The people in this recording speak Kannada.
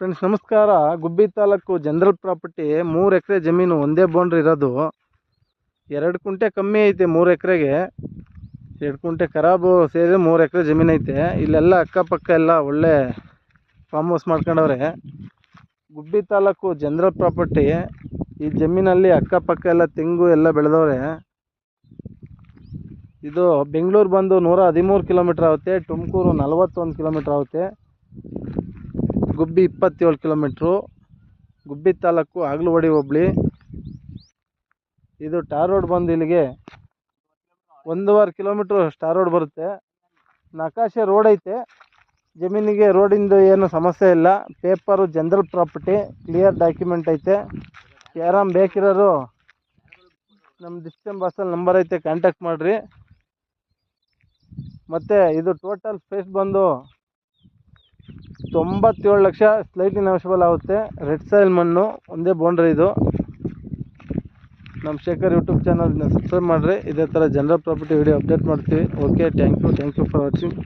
ಫ್ರೆಂಡ್ಸ್, ನಮಸ್ಕಾರ. ಗುಬ್ಬಿ ತಾಲೂಕು ಜನರಲ್ ಪ್ರಾಪರ್ಟಿ ಮೂರು ಎಕರೆ ಜಮೀನು ಒಂದೇ ಬೌಂಡ್ರಿ ಇರೋದು. ಎರಡು ಕುಂಟೆ ಕಮ್ಮಿ ಐತೆ ಮೂರು ಎಕರೆಗೆ. ಎರಡು ಕುಂಟೆ ಖರಾಬು ಸೇರಿ ಮೂರು ಎಕರೆ ಜಮೀನು ಐತೆ. ಇಲ್ಲೆಲ್ಲ ಅಕ್ಕಪಕ್ಕ ಎಲ್ಲ ಒಳ್ಳೆ ಫಾರ್ಮ್ ಹೌಸ್ ಮಾಡ್ಕೊಂಡವ್ರೆ. ಗುಬ್ಬಿ ತಾಲೂಕು ಜನರಲ್ ಪ್ರಾಪರ್ಟಿ, ಈ ಜಮೀನಲ್ಲಿ ಅಕ್ಕಪಕ್ಕ ಎಲ್ಲ ತೆಂಗು ಎಲ್ಲ ಬೆಳೆದವ್ರೆ. ಇದು ಬೆಂಗಳೂರು ಬಂದು ನೂರ ಹದಿಮೂರು ಕಿಲೋಮೀಟ್ರ್ ಆಗುತ್ತೆ, ತುಮಕೂರು ನಲವತ್ತೊಂದು ಕಿಲೋಮೀಟ್ರ್ ಆಗುತ್ತೆ. ಗುಬ್ಬಿ ಇಪ್ಪತ್ತೇಳು ಕಿಲೋಮೀಟ್ರು. ಗುಬ್ಬಿ ತಾಲೂಕು ಆಗ್ಲವಾಡಿ ಹೋಬ್ಳಿ. ಇದು ಟಾರ್ ರೋಡ್ ಬಂದು ಇಲ್ಲಿಗೆ ಒಂದೂವರೆ ಕಿಲೋಮೀಟ್ರು ಸ್ಟಾರ್ ರೋಡ್ ಬರುತ್ತೆ. ನಕಾಶೆ ರೋಡ್ ಐತೆ. ಜಮೀನಿಗೆ ರೋಡಿಂದು ಏನು ಸಮಸ್ಯೆ ಇಲ್ಲ. Paper general property, clear document ಐತೆ. ಯಾರಾಮ್ ಬೇಕಿರೋರು ನಮ್ಮ ಡಿಸ್ಟಮ್ ಬಸ್ಸಲ್ಲಿ ನಂಬರ್ ಐತೆ, ಕಾಂಟ್ಯಾಕ್ಟ್ ಮಾಡಿರಿ. ಮತ್ತು ಇದು ಟೋಟಲ್ ಫೇಸ್ ಬಂದು ತೊಂಬತ್ತೇಳು ಲಕ್ಷ ಸ್ಲೈಟ್ಲಿ ಅವಶ್ಯಬಲ್ ಆಗುತ್ತೆ. ರೆಡ್ ಸಾಯಿಲ್ ಮಣ್ಣು, ಒಂದೇ ಬೌಂಡ್ರಿ ಇದು. ನಮ್ಮ ಶೇಖರ್ ಯೂಟ್ಯೂಬ್ ಚಾನಲ್ನ ಸಬ್ಸ್ಕ್ರೈಬ್ ಮಾಡಿರಿ. ಇದೇ ಥರ ಜನರಲ್ ಪ್ರಾಪರ್ಟಿ ವಿಡಿಯೋ ಅಪ್ಡೇಟ್ ಮಾಡ್ತೀವಿ. Okay, thank you thank you for watching.